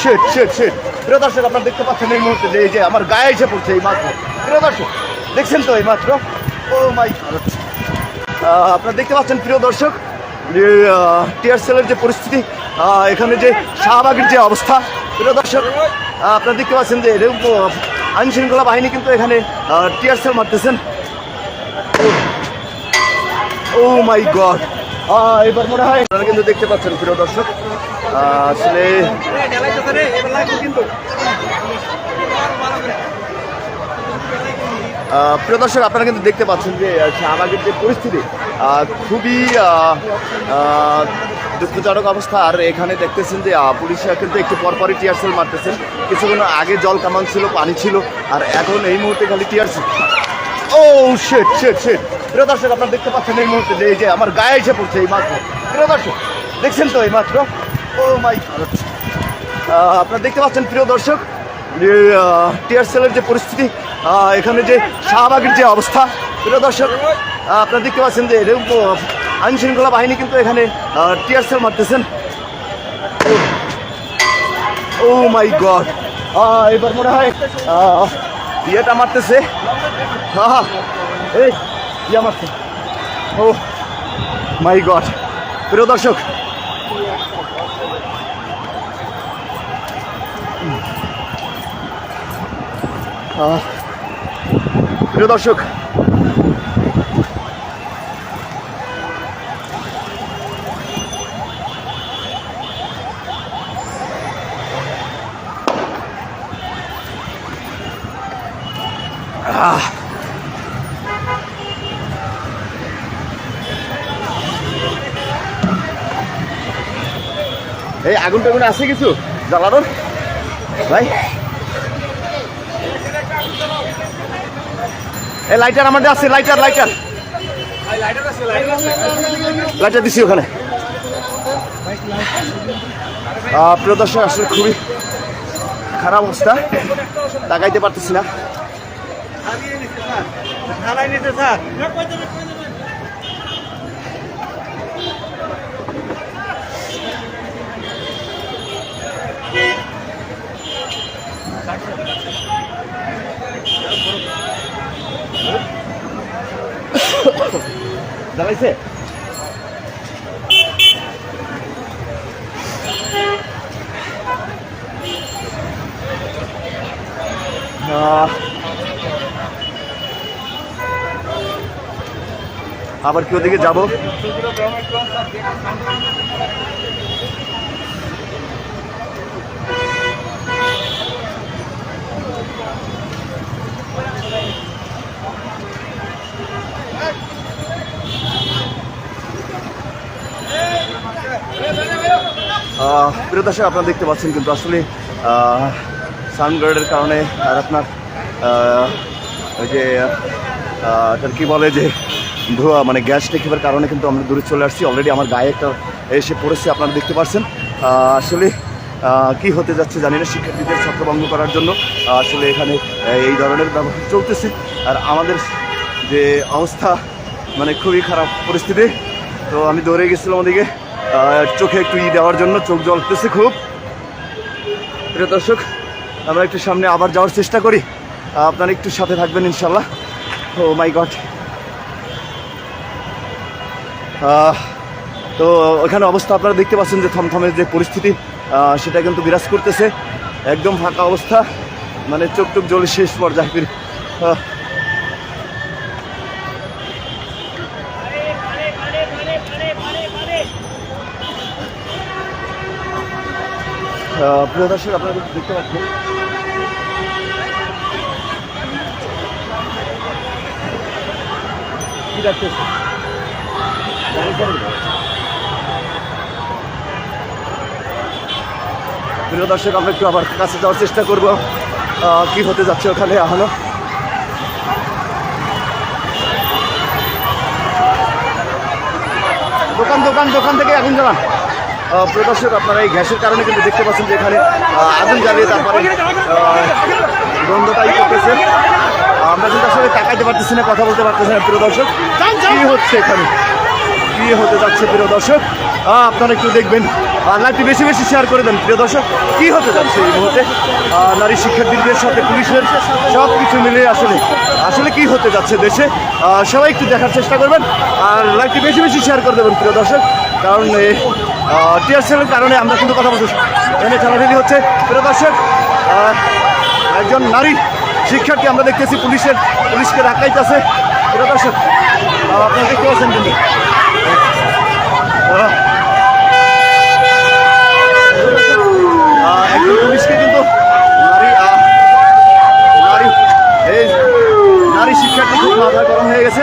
শেট শেট শেট প্রিয় দর্শক, আপনারা দেখতে পাচ্ছেন এই মুহূর্তে যে এই যে আমার গায়ে এসে পড়ছে এই মাত্র। প্রিয় দর্শক, দেখছেন তো এই মাত্র? ও মাই আপনারা দেখতে পাচ্ছেন, প্রিয় দর্শক, যে টিয়ার সেলের যে পরিস্থিতি এখানে যে শাহবাগের যে অবস্থা, প্রিয় দর্শক আপনারা দেখতে পাচ্ছেন যে আইন শৃঙ্খলা বাহিনী কিন্তু এখানে টিয়ার সেল মারতেছেন। ও মাই গড এবার মনে হয় আপনারা কিন্তু দেখতে পাচ্ছেন, প্রিয় দর্শক। আসলে প্রিয় দর্শক, আপনারা কিন্তু দেখতে পাচ্ছেন যে আমাদের যে পরিস্থিতি খুবই দুঃখজনক অবস্থা। আর এখানে দেখতেছেন যে পুলিশ কিন্তু একটু পরপরই টিয়ারসেল মারতেছেন কিছুক্ষণ আগে জল কামান ছিল, পানি ছিল, আর এখন এই মুহূর্তে খালি টিয়ারসেল ও শেট শেট শেট প্রিয় আপনারা দেখতে পাচ্ছেন এই মুহূর্তে যে এই যে আমার গায়ে এসে পড়ছে এই মাত্র। প্রিয় দর্শক, দেখছেন তো এই মাত্র? ও মাই আপনারা দেখতে পাচ্ছেন, প্রিয় দর্শক, যে টিয়ার সেলের যে পরিস্থিতি এখানে যে শাহবাগের যে অবস্থা, প্রিয় দর্শক আপনারা দেখতে পাচ্ছেন যে আইন শৃঙ্খলা বাহিনী কিন্তু এখানে টিয়ার সেল মারতেছেন। Oh my God. এবার মনে হয় ইয়েটা মারতেছে। হ্যাঁ এই ইয়া মারছে। ও মাই গড প্রিয় দর্শক প্রিয় দর্শক এই আগুন টাগুন আছে কিছু? জ্বালানোর? ভাই। এই লাইটার আমাদের আছে লাইটার লাইটার লাইটার দিছি ওখানে। দর্শক, আসলে খুবই খারাপ অবস্থা। তাকাইতে পারতেছি না। জ্বালাইছে আহ, আবার কি ওদিকে যাব প্রিয় আপনারা দেখতে পাচ্ছেন কিন্তু আসলে সানগার্ডের কারণে আর আপনার ওই যে এটার কি বলে যে, ধোয়া মানে গ্যাস টেকিবার কারণে কিন্তু আমরা দূরে চলে আসছি। অলরেডি আমার গায়ে একটা এসে পড়েছে, আপনারা দেখতে পাচ্ছেন। আসলে কি হতে যাচ্ছে জানি না, শিক্ষার্থীদের ছত্রভঙ্গ করার জন্য। আসলে এখানে এই ধরনের ব্যবহার চলতেছে। আর আমাদের যে অবস্থা মানে খুবই খারাপ পরিস্থিতি। তো আমি দৌড়ে গেছিলাম ওদিকে। চোখে একটু ই দেওয়ার জন্য চোখ জ্বলতেছে খুব। প্রিয় দর্শক, আমরা একটু সামনে আবার যাওয়ার চেষ্টা করি। আপনারা একটু সাথে থাকবেন ইনশাল্লাহ ও মাই গড। তো ওখানে অবস্থা আপনারা দেখতে পাচ্ছেন যে থমথমের যে পরিস্থিতি সেটা কিন্তু বিরাজ করতেছে। একদম ফাঁকা অবস্থা মানে চোখ টোক জ্বলে শেষ পর্যায়ে প্রিয় দর্শক, আপনারা দেখতে পাচ্ছেন। কি ডাকতেছে? প্রিয় দর্শক, আমরা একটু আবার কাছে যাওয়ার চেষ্টা করব। কি হতে যাচ্ছে ওখানে এখনও দোকান দোকান দোকান থেকে আগুন জ্বালান আহ, প্রিয় দর্শক আপনারা এই গ্যাসের কারণে কিন্তু দেখতে পাচ্ছেন যে এখানে আগুন জ্বালিয়ে তারপরে গন্ধটাই করতেছে আমরা কিন্তু আসলে তাকাইতে পারতেছি না কথা বলতে পারতেছি না প্রিয় দর্শক। কি হচ্ছে এখানে? কি হতে যাচ্ছে প্রিয় দর্শক? আপনারা একটু দেখবেন। লাইভটি বেশি বেশি শেয়ার করে দেন প্রিয় দর্শক। কি হতে যাচ্ছে এই মুহূর্তে? নারী শিক্ষার্থীদের সাথে পুলিশের সব কিছু মিলিয়ে আসলে আসলে কি হতে যাচ্ছে দেশে? সবাই একটু দেখার চেষ্টা করবেন। আর লাইভটি বেশি বেশি শেয়ার করে দেবেন প্রিয় দর্শক। কারণ এই টিআরসিএলের কারণে আমরা কিন্তু কথা বলছি এখানে ঠেলাঠেলি হচ্ছে প্রিয় একজন নারী শিক্ষার্থী আমরা দেখতেছি পুলিশের, পুলিশকে ধাক্কাইতেছে প্রিয় আপনারা দেখতে পাচ্ছেন কিন্তু। পুলিশকে কিন্তু নারী নারী নারী শিক্ষার্থী খুব মাথা গরম হয়ে গেছে।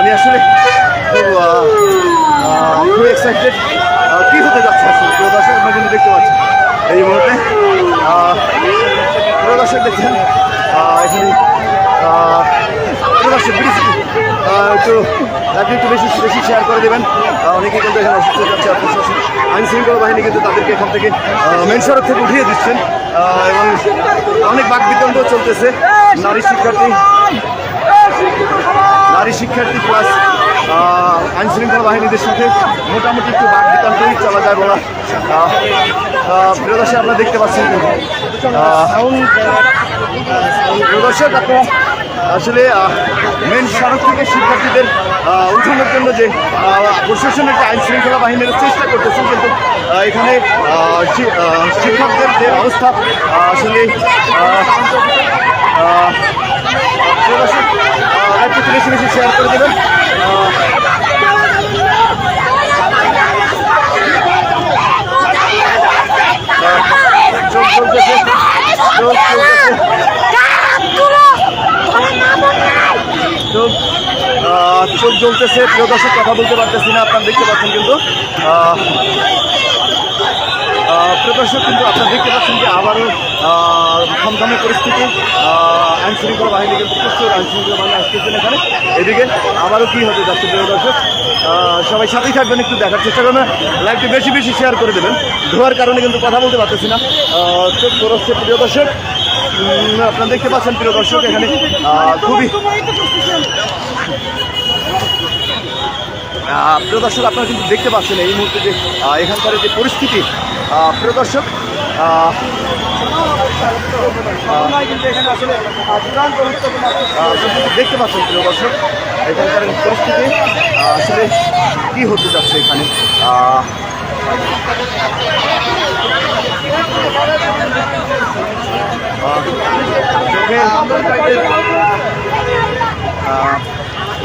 উনি আসলে খুব খুব এক্সাইটেড কি হতে যাচ্ছে আসলে? প্রিয় দর্শক আমরা কিন্তু দেখতে পাচ্ছি এই মুহূর্তে। প্রিয় দর্শক দেখছেন? এখানে আহ, প্রিয় একটু আপনি একটু বেশি বেশি শেয়ার করে দেবেন। অনেকে কিন্তু এখানে অসুস্থ যাচ্ছে প্রশাসন আইন শৃঙ্খলা বাহিনী কিন্তু তাদেরকে এখান থেকে মেন সড়ক থেকে উঠিয়ে দিচ্ছেন। এবং অনেক বাক চলতেছে। নারী শিক্ষার্থী নারী শিক্ষার্থী প্লাস আইন শৃঙ্খলা বাহিনীদের সাথে মোটামুটি একটু বাক বিতণ্ডই চলা যায় বলা আহ, আপনারা দেখতে পাচ্ছেন আহ, আপনারা আসলে মেন সড়ক থেকে শিক্ষার্থীদের উঠানোর জন্য যে প্রশাসনের যে আইন শৃঙ্খলা বাহিনীর চেষ্টা করতেছেন কিন্তু এখানে শিক্ষকদের যে অবস্থা আসলে একটু শেয়ার করে দেবেন আহ, চোখ চলতেছে চোখ চলতেছে চোখ চোখ জ্বলতেছে প্রিয় দর্শক কথা বলতে পারতেছি না আপনারা দেখতে পাচ্ছেন কিন্তু আহ, আহ, প্রিয় দর্শক কিন্তু আপনারা দেখতে পাচ্ছেন যে আবারও থমথমে পরিস্থিতি আহ, আইন শৃঙ্খলা বাহিনী কিন্তু প্রচুর আইন শৃঙ্খলা বাহিনী আসতেছেন এখানে। এদিকে আবারও কি হতে যাচ্ছে প্রিয় দর্শক? সবাই সাথেই থাকবেন একটু দেখার চেষ্টা করবেন লাইভটি বেশি বেশি শেয়ার করে দেবেন। ধোয়ার কারণে কিন্তু কথা বলতে পারতেছি না। চোখ পড়ছে প্রিয় দর্শক। আপনারা দেখতে পাচ্ছেন প্রিয় দর্শক এখানে খুবই প্রিয় দর্শক, আপনারা কিন্তু দেখতে পাচ্ছেন এই মুহূর্তে যে এখানকার যে পরিস্থিতি প্রিয় দর্শক দেখতে পাচ্ছেন প্রিয় দর্শক, এখানকার পরিস্থিতি আসলে কি হতে যাচ্ছে এখানে?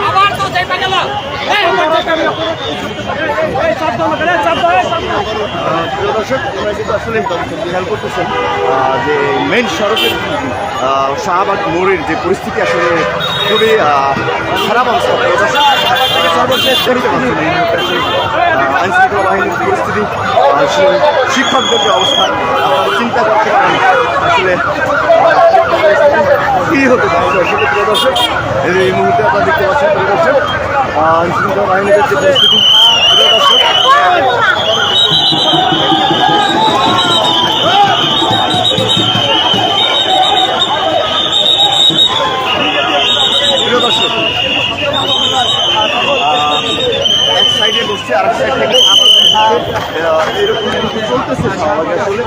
আবার তো গেল দর্শক আসলে খেয়াল করতেছেন যে মেন সড়কের শাহবাগ মোড়ের যে পরিস্থিতি আসলে খুবই খারাপ অবস্থা। সর্বশেষ দেখতে পাচ্ছেন এই মুহূর্তে আইন শৃঙ্খলা বাহিনীর পরিস্থিতি শিক্ষকদের যে অবস্থা চিন্তা করতে পারেন আসলে কি হতে পারছে আসলে প্রিয় দর্শক এই মুহূর্তে আপনারা দেখতে পাচ্ছেন প্রিয় দর্শক আহ, আইন শৃঙ্খলা বাহিনীর যে পরিস্থিতি প্রিয় দর্শক প্রিয় দর্শক আহ, এক সাইডে বসছে আর এক থেকে এরকম চলতেছে আসলে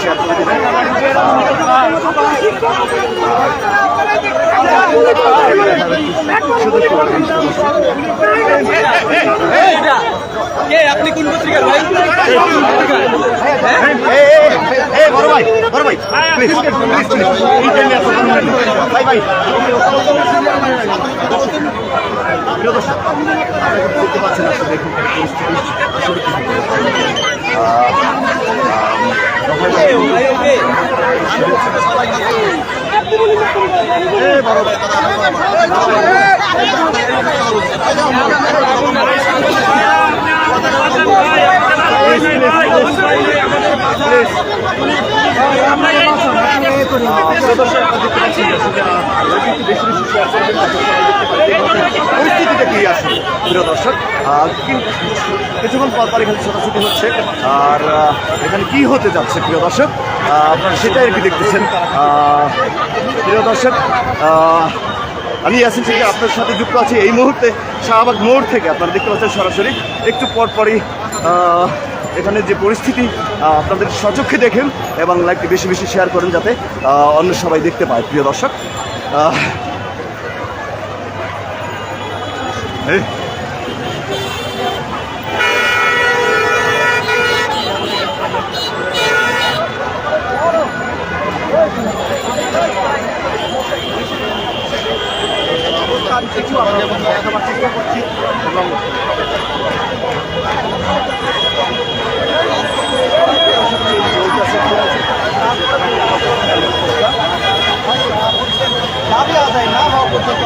শেয়ার করে সুযোগ করে দিন, প্রিয় দর্শক। কে আপনি কোন পত্রিকার ভাই বড় ভাই, বড় ভাই, আসো, ভাই, ভাই। দেখতে পাচ্ছেন আসলে দেখুন আসলে কি পরিস্থিতিটা কি আসে প্রিয় দর্শক কিছুক্ষণ পর পর এখানে ছোটাছুটি হচ্ছে আর এখানে কি হতে যাচ্ছে প্রিয় দর্শক আপনারা সেটাই আর কি দেখতেছেন প্রিয় দর্শক আমি ইয়াসিন থেকে আপনার সাথে যুক্ত আছি এই মুহূর্তে শাহবাগ মোড় থেকে আপনারা দেখতে পাচ্ছেন সরাসরি একটু পর পরই আহ, এখানে যে পরিস্থিতি আপনাদের সচক্ষে দেখেন এবং লাইভটি বেশি বেশি শেয়ার করেন যাতে অন্য সবাই দেখতে পায়, প্রিয় দর্শক। করছি এবং দাবি আদায় না হওয়া পর্যন্ত আমরা এই স্থানে আরে মিয়া লাইভে তো করতে হবে না বন্ধ হয়ে যায়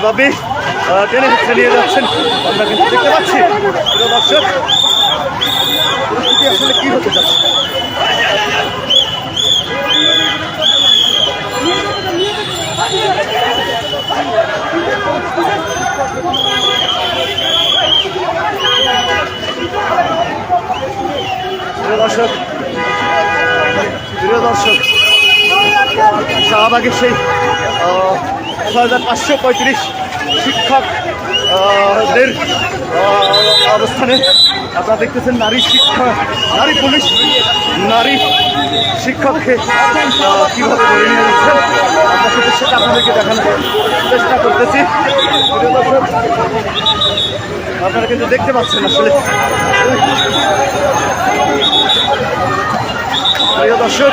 এভাবে আহ, টেনে হেঁচড়ে নিয়ে যাচ্ছেন। আমরা কিন্তু দেখতে পাচ্ছি দর্শক পরিস্থিতি আসলে কি হতে প্রিয় দর্শক প্রিয় দর্শক শাহবাগের সেই ছয় হাজার পাঁচশো পঁয়ত্রিশ শিক্ষক আহ, দের অবস্থানে আপনারা দেখতেছেন নারী শিক্ষক নারী পুলিশ নারী শিক্ষককে কীভাবে ধরে নিয়ে যাচ্ছেন আমরা সেটা আপনাদেরকে দেখানোর চেষ্টা করতেছি। আপনারা কিন্তু দেখতে পাচ্ছেন আসলে। প্রিয় দর্শক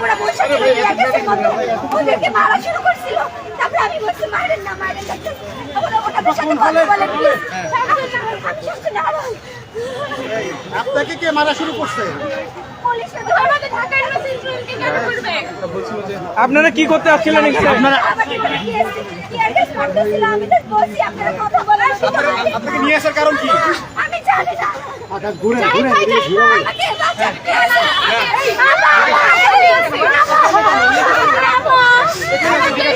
আপুরা বসে ওদেরকে মারা শুরু করছিল। তারপরে আমি বলছি মারেন না মারেন না সাথে কথা বলে প্লিজ আমি সুস্থ না আপনাকে কে মারা শুরু করছে? আপনারা কি করতে আসছিলেন। আপনাকে নিয়ে আসার কারণ কি? আমি জানি ঘুরে তো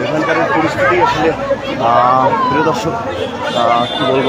এখানকার পরিস্থিতি আসলে প্রিয় দর্শক কি বলব?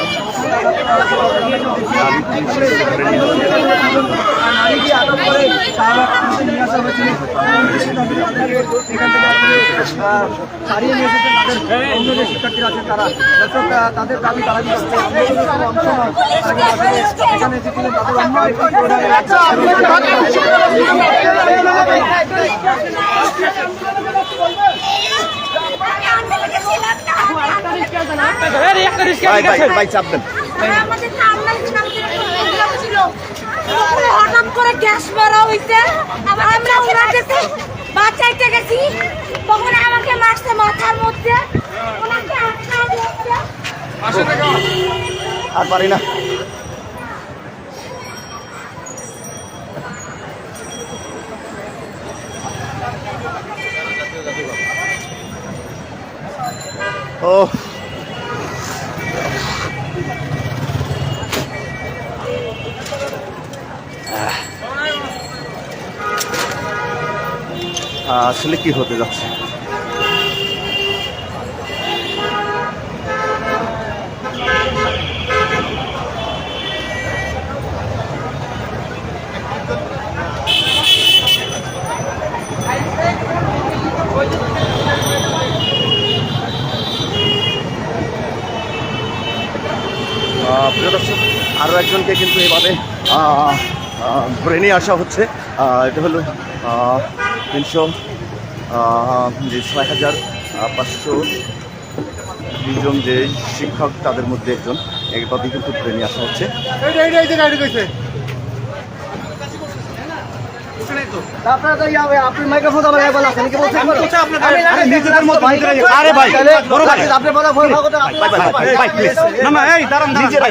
পুলিশে নিয়ে শিক্ষার্থীরা আছেন তারা তাদের দাবি তারা এখানে এসেছিলেন তাদের অন্য ভাই চাপ হঠাৎ করে গ্যাস মারা হইছে। আমরা ওনাকে বাঁচাইতে গেছি। তখন আমাকে মারছে মাথার মধ্যে। ওনাকে আর পারি না। ও আসলে কি হতে যাচ্ছে? আরও একজনকে কিন্তু এভাবে নিয়ে আসা হচ্ছে। এটা হলো তিনশো যে ছয় হাজার পাঁচশো দুজন যে শিক্ষক তাদের মধ্যে একজন। এভাবে কিন্তু ধরে নিয়ে আসা হচ্ছে। নিজেরা-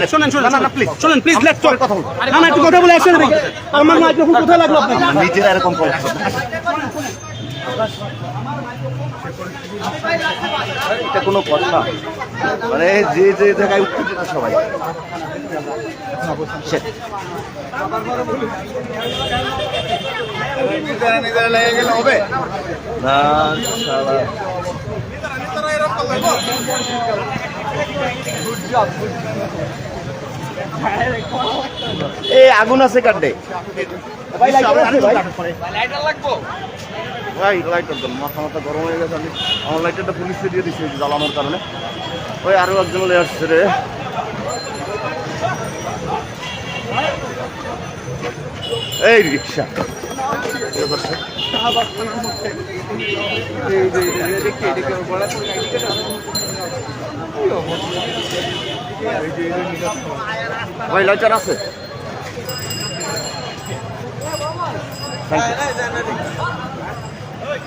এরকম করছে এটা কোনো কথা। মানে যে যে জায়গায় উত্তেজিত সবাই. না, শালা। আগুন আছে কাটে ভাই লাইটার দেন মাথা মাথা গরম হয়ে গেছে, আমি আমার লাইটারটা পুলিশে দিয়ে দিচ্ছি জ্বালানোর কারণে ওই আরও একজন আসছে রে এই রিক্সা। ভাই লাইটার আছে Thank you.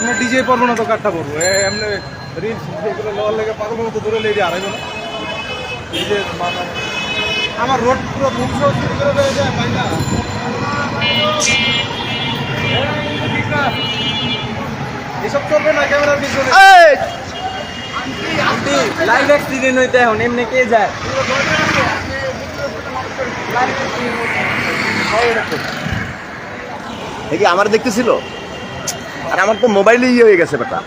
আমরা ডিজে পারব না তো কাঠটা পড়ব এমনি রিলস যেগুলো লেওয়ার লেগে পাগল মতো দূরে লেগে আড়াইবো না ডিজে আমার রোড পুরো করে যায় পাই না। এসব চলবে না ক্যামেরার পিছনে। এই! লাইভ অ্যাক্সিডেন্ট হইতে এখন এমনি কে যায়? কি আমার দেখতেছিল? আর আমার তো মোবাইলে ইয়ে হয়ে গেছে বেটা